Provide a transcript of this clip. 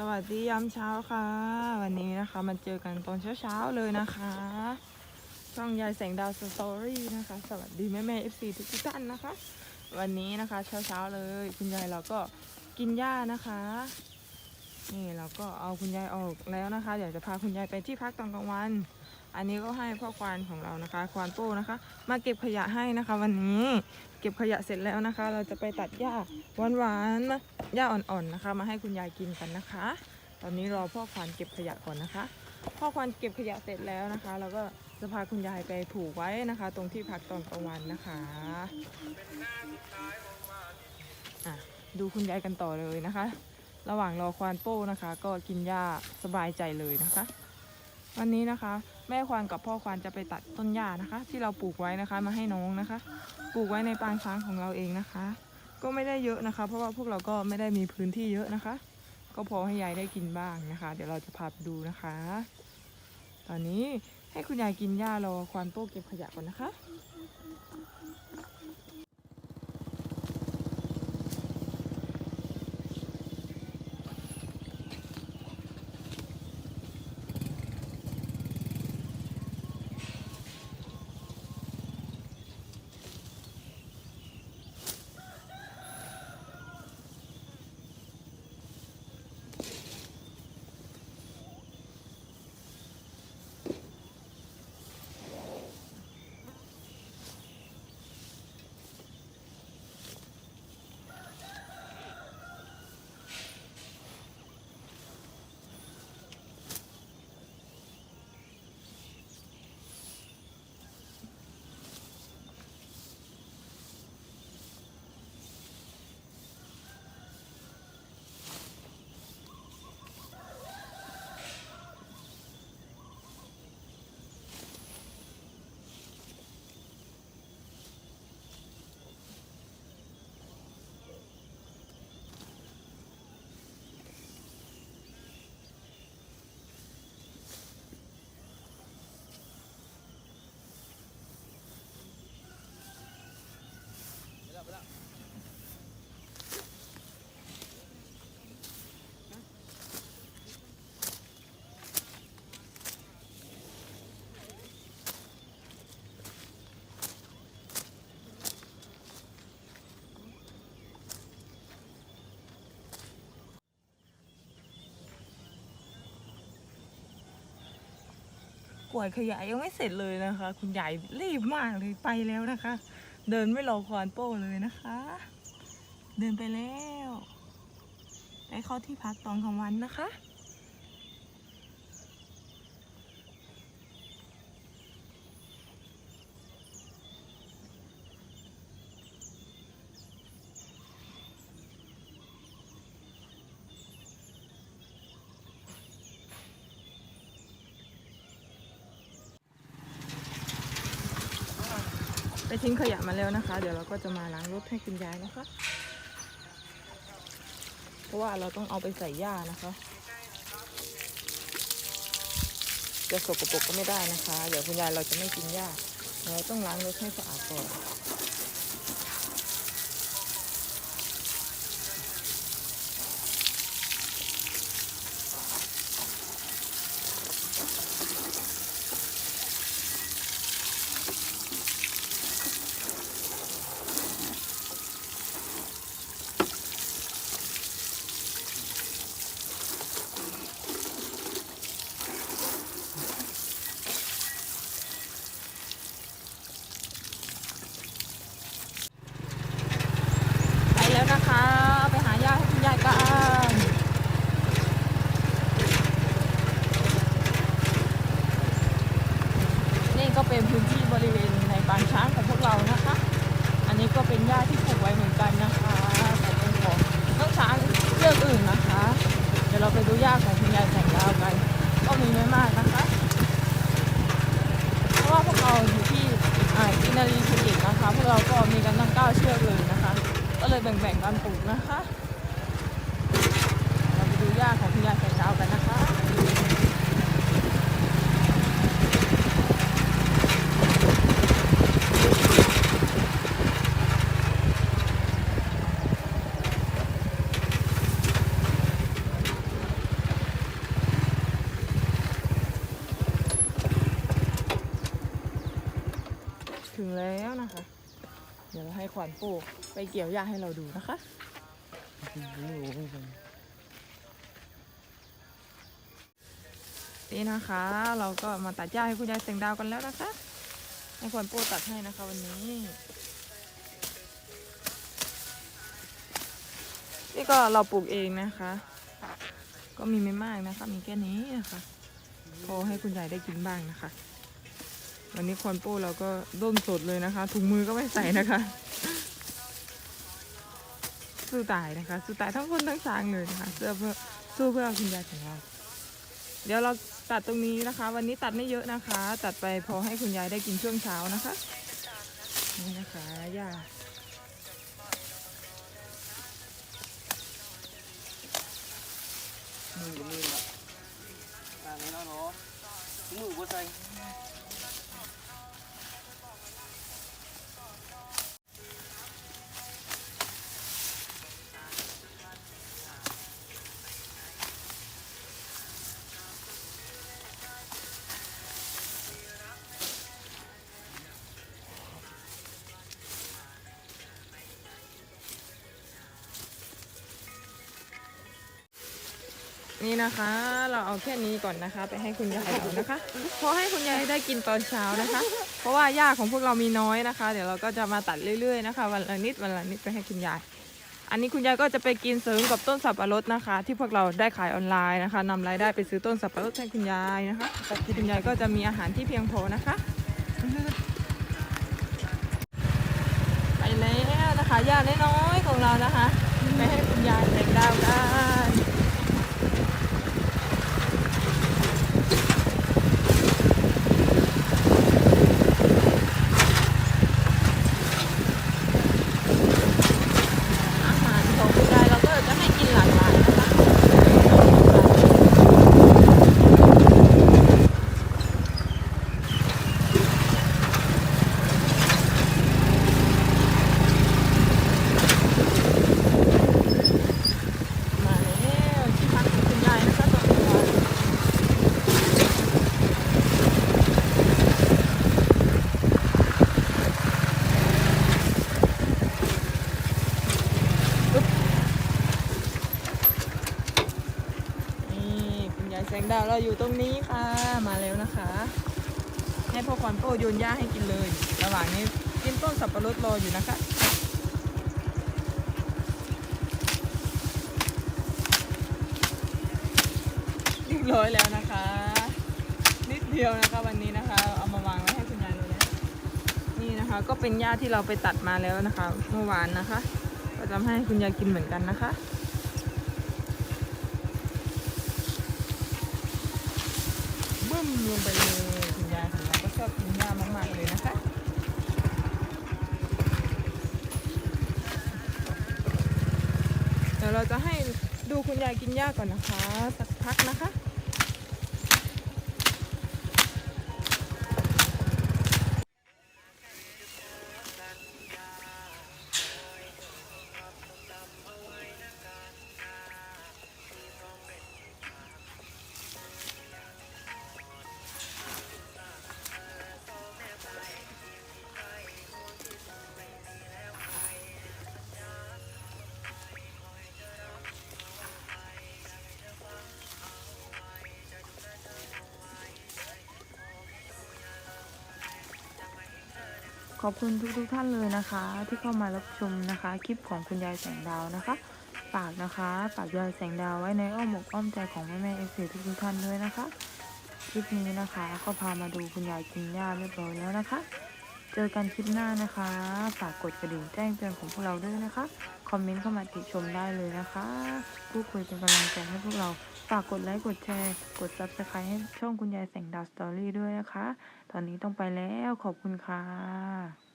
สวัสดียามเช้าค่ะ วันนี้นะคะมาเจอกันตอนเช้าๆเลยนะคะ ช่องยายแสงดาวสตอรี่นะคะ สวัสดีแม่แม่เอฟซีทุกท่านนะคะ วันนี้นะคะเช้าๆเลย คุณยายเราก็กินหญ้านะคะ นี่เราก็เอาคุณยายออกแล้วนะคะเดี๋ยวจะพาคุณยายไปที่พักตอนกลางวัน อันนี้ก็ให้พ่อควานของเรานะคะ ควานโป้นะคะ มาเก็บขยะให้นะคะ วันนี้ เก็บขยะเสร็จแล้วนะคะ เราจะไปตัดหญ้าหวานๆมาหญ้าอ่อนๆนะคะ มาให้คุณยายกินกันนะคะ ตอนนี้รอพ่อควานเก็บขยะก่อนนะคะ พ่อควานเก็บขยะเสร็จแล้วนะคะ เราก็จะพาคุณยายไปผูกไว้นะคะ ตรงที่พักตอนกลางวันนะคะะดูคุณยายกันต่อเลยนะคะ ระหว่างรอควานโป้นะคะ ก็กินหญ้าสบายใจเลยนะคะ วันนี้นะคะ แม่ควานกับพ่อควานจะไปตัดต้นหญ้านะคะ ที่เราปลูกไว้นะคะมาให้น้องนะคะ ปลูกไว้ในปางช้างของเราเองนะคะ ก็ไม่ได้เยอะนะคะ เพราะว่าพวกเราก็ไม่ได้มีพื้นที่เยอะนะคะ ก็พอให้ยายได้กินบ้างนะคะ เดี๋ยวเราจะพาไปดูนะคะ ตอนนี้ให้คุณยายกินหญ้ารอควานโป้เก็บขยะก่อนนะคะ วาดขยะยังไม่เสร็จเลยนะคะ คุณยายรีบมากเลยไปแล้วนะคะ เดินไม่รอควานโป้เลยนะคะ เดินไปแล้วไปเข้าที่พักตอนกลางวันนะคะ ไปทิ้งขยะมาแล้วนะคะ เดี๋ยวเราก็จะมาล้างรถให้คุณยายนะคะ เพราะว่าเราต้องเอาไปใส่หญ้านะคะจะสกปรกก็ไม่ได้นะคะ เดี๋ยวคุณยายเราจะไม่กินหญ้าเราต้องล้างรถให้สะอาดก่อน ไปแล้วนะคะ ไปหาย่าให้คุณยายกันนี่ก็เป็นพื้นที่บริเวณในปางช้างของพวกเรานะคะ อันนี้ก็เป็นหญ้าที่ปลูกไว้เหมือนกันนะคะ แต่เป็นของน้องช้างเลือกอื่นนะคะ เดี๋ยวเราไปดูหญ้าของคุณยายแสงดาวกัน ก็มีไม่มากนะคะ เพราะว่าพวกเราอยู่ที่อ่าอินารีสกิจนะคะ พวกเราก็มีกันตั้งเก้าเชือกเลยนะคะ ก็เลยแบ่งๆกันปลูกนะคะ เราไปดูหญ้าของคุณยายแสงดาวกันนะคะ แล้วนะคะ เดี๋ยวเราให้ขวัญปลูกไปเกี่ยวหญ้าให้เราดูนะคะนี่นะคะ เราก็มาตัดหญ้าให้คุณยายเสียงดาวกันแล้วนะคะ ให้ขวัญปลูกตัดให้นะคะวันนี้ นี่ก็เราปลูกเองนะคะ ก็มีไม่มากนะคะ มีแค่นี้นะคะ พอให้คุณยายได้กินบ้างนะคะ วันนี้คอนโป้เราก็ด้นสดเลยนะคะ ถุงมือก็ไม่ใส่นะคะ สู้ตายนะคะ สู้ตายทั้งคนทั้งช้างเลยนะคะเสื้อเพื่อสู้เพื่อคุณยายของเรา เดี๋ยวเราตัดตรงนี้นะคะ วันนี้ตัดไม่เยอะนะคะ ตัดไปพอให้คุณยายได้กินช่วงเช้านะคะ นี่นะคะย่ามือกับมือละตานี้แล้วเนาะมือบ่ใส่ นี่นะคะ เราเอาแค่นี้ก่อนนะคะ ไปให้คุณยายดูนะคะเพราะให้คุณยายได้กินตอนเช้านะคะ เพราะว่าหญ้าของพวกเรามีน้อยนะคะ เดี๋ยวเราก็จะมาตัดเรื่อยๆนะคะ วันละนิดวันละนิดไปให้คุณยาย อันนี้คุณยายก็จะไปกินเสริมกับต้นสับปะรดนะคะ ที่พวกเราได้ขายออนไลน์นะคะนำรายได้ไปซื้อต้นสับปะรดให้คุณยายนะคะคุณยายก็จะมีอาหารที่เพียงพอนะคะไปแล้วนะคะหญ้าน้อยๆของเรานะคะไปให้คุณยายแตงดาวกัน อาหารของคุณยายเราก็จะให้กินหลากหลายนะคะ มาแล้วที่พักของคุณยายนะคะตอนนี้นี่คุณยาย แสงดาวเราอยู่ตรงนี้ค่ะ มาแล้วนะคะ ให้พ่อควันโป้โยนหญ้าให้กินเลย ระหว่างนี้กินต้นสับปะรดรออยู่นะคะเรียบร้อยแล้วนะคะ นิดเดียวนะคะวันนี้นะคะ เอามาวางไว้ให้คุณยายเลยนะนี่นะคะ ก็เป็นหญ้าที่เราไปตัดมาแล้วนะคะ เมื่อวานนะคะ ก็จะให้คุณยายกินเหมือนกันนะคะ มลงไปเลยคุณยายของเราก็ชอบกินหญ้ามากๆเลยนะคะเดี๋ยวเราจะให้ดูคุณยายกินหญ้าก่อนนะคะ สักพักนะคะ ขอบคุณทุกๆท่านเลยนะคะ ที่เข้ามารับชมนะคะ คลิปของคุณยายแสงดาวนะคะฝากนะคะฝากยายแสงดาวไว้ในอ้อมอกอ้อมใจของแม่แม่เอฟซีทุกๆท่านด้วยนะคะ คลิปนี้นะคะก็พามาดูคุณยายกินหญ้าเรียบร้อยแล้วนะคะ เจอกันคลิปหน้านะคะ ฝากกดกระดิ่งแจ้งเตือนของพวกเราด้วยนะคะ คอมเมนต์เข้ามาติชมได้เลยนะคะพูดคุยเป็นกำลังใจให้พวกเราฝากกดไลค์กดแชร์ กดซับสไครต์ให้ช่องคุณยายแสงดาวสตอรี่ด้วยนะคะ ตอนนี้ต้องไปแล้วขอบคุณค่ะ